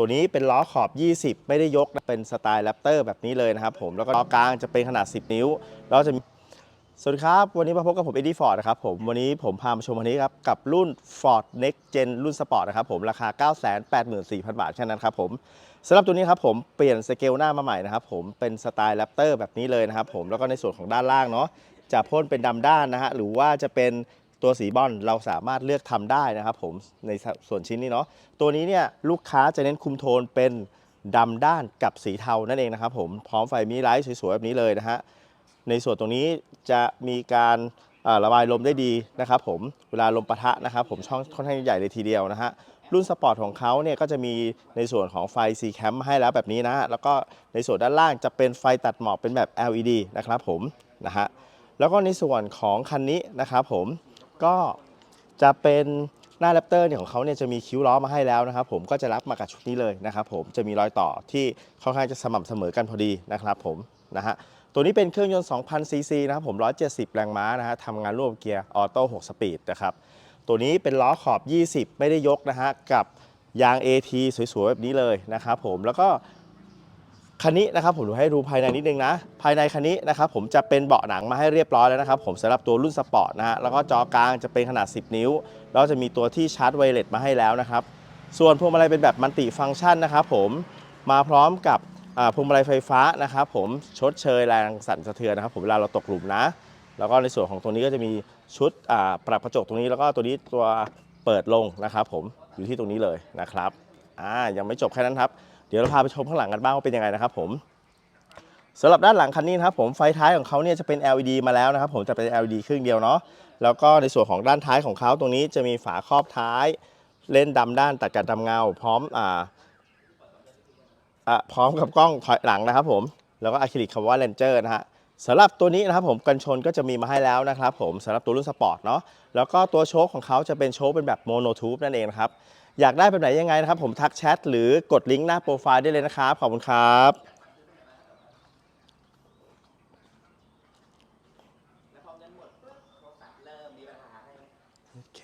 ตัวนี้เป็นล้อขอบ 20 ไม่ได้ยกนะเป็นสไตล์แรปเตอร์แบบนี้เลยนะครับผมแล้วก็ล้อกลางจะเป็นขนาด 10 นิ้วแล้วจะมีสวัสดีครับ วันนี้มาพบกับผมเอ็ดดี้ฟอร์ดนะครับผมวันนี้ผมพามาชมคันนี้ครับ กับรุ่น Ford Next Gen รุ่นสปอร์ตนะครับผมราคา 984,000 บาทแค่นั้นครับผมสำหรับตัวนี้ครับผมเปลี่ยนสเกลหน้ามาใหม่นะครับผมเป็นสไตล์แรปเตอร์แบบนี้เลยนะครับผมแล้วก็ในส่วนของด้านล่างเนาะจะพ่นเป็นดำด้านนะฮะหรือว่าจะเป็น ตัวสีบอลเราสามารถเลือกทำได้นะครับผมในส่วนชิ้นนี้เนาะตัวนี้เนี่ยลูกค้าจะเน้นคุมโทนเป็นดำด้านกับสีเทานั่นเองนะครับผมพร้อมไฟมินิไลท์สวยๆแบบนี้เลยนะฮะในส่วนตรงนี้จะมีการระบายลมได้ดีนะครับผมเวลาลมปะทะนะครับผมช่องค่อนข้างใหญ่เลยทีเดียวนะฮะรุ่นสปอร์ตของเขาเนี่ยก็จะมีในส่วนของไฟ C cam ให้แล้วแบบนี้นะ แล้วก็ในส่วนด้านล่างจะเป็นไฟตัดหมอกเป็นแบบ LED นะครับผมนะฮะแล้วก็ในส่วนของคันนี้นะครับผม ก็จะเป็นหน้าแรปเตอร์เนี่ยของเขาเนี่ยจะมีคิ้วล้อมาให้แล้วนะครับผมก็จะรับมากับชุดนี้เลยนะครับผมจะมีรอยต่อที่ค่อนข้างจะสม่ำเสมอกันพอดีนะครับผมนะฮะตัวนี้เป็นเครื่องยนต์2,000ซีซีนะครับผม 170 แรงม้านะฮะทำงานร่วมกับเกียร์ออโต้6สปีดนะครับตัวนี้เป็นล้อขอบ 20 ไม่ได้ยกนะฮะกับยาง AT สวยๆแบบนี้เลยนะครับผมแล้วก็ คันนี้นะครับผมดูให้ดูภายในนิดนึงนะ ภายในคันนี้นะครับผมจะเป็นเบาะหนังมาให้เรียบร้อยแล้วนะครับผมสำหรับตัวรุ่นสปอร์ตนะฮะแล้วก็จอกลางจะเป็นขนาด 10 นิ้ว แล้วจะมีตัวที่ชาร์จไวเลสมาให้แล้วนะครับ ส่วนพวงมาลัยเป็นแบบมัลติฟังก์ชันนะครับผมมาพร้อมกับพวงมาลัยไฟฟ้านะครับผมชดเชยแรงสั่นสะเทือนนะครับผมเวลาเราตกหลุมนะ แล้วก็ในส่วนของตัวนี้ก็จะมีชุดปรับกระจกตรงนี้ แล้วก็ตัวนี้ตัวเปิดลงนะครับผมอยู่ที่ตรงนี้เลยนะครับอ่ายังไม่จบแค่นั้นครับ เดี๋ยวเราพาไปชมข้างหลังกันบ้างว่าเป็นยังไงนะครับผมสำหรับด้านหลังคันนี้นะครับผมไฟท้ายของเขาเนี่ยจะเป็น LED มาแล้วนะครับผมจะเป็น LED ครึ่งเดียวเนาะแล้วก็ในส่วนของด้านท้ายของเขาตรงนี้จะมีฝาครอบท้าย เล่นดำด้านตัดกับดำเงา พร้อมอ่าอะพร้อมกับกล้องถอยหลังนะครับผมแล้วก็อะคริลิกคำว่าเลนเจอร์นะฮะ สำหรับตัวนี้นะครับผมกันชนก็จะมีมาให้แล้วนะครับผมสำหรับตัวรุ่นสปอร์ตเนาะแล้วก็ตัวโชคของเขาจะเป็นโชคเป็นแบบโมโนทูบนั่นเองนะครับ อยากได้แบบไหนยังไงนะครับผมทักแชทหรือกดลิงก์หน้าโปรไฟล์ได้เลยนะครับ ขอบคุณครับโอเค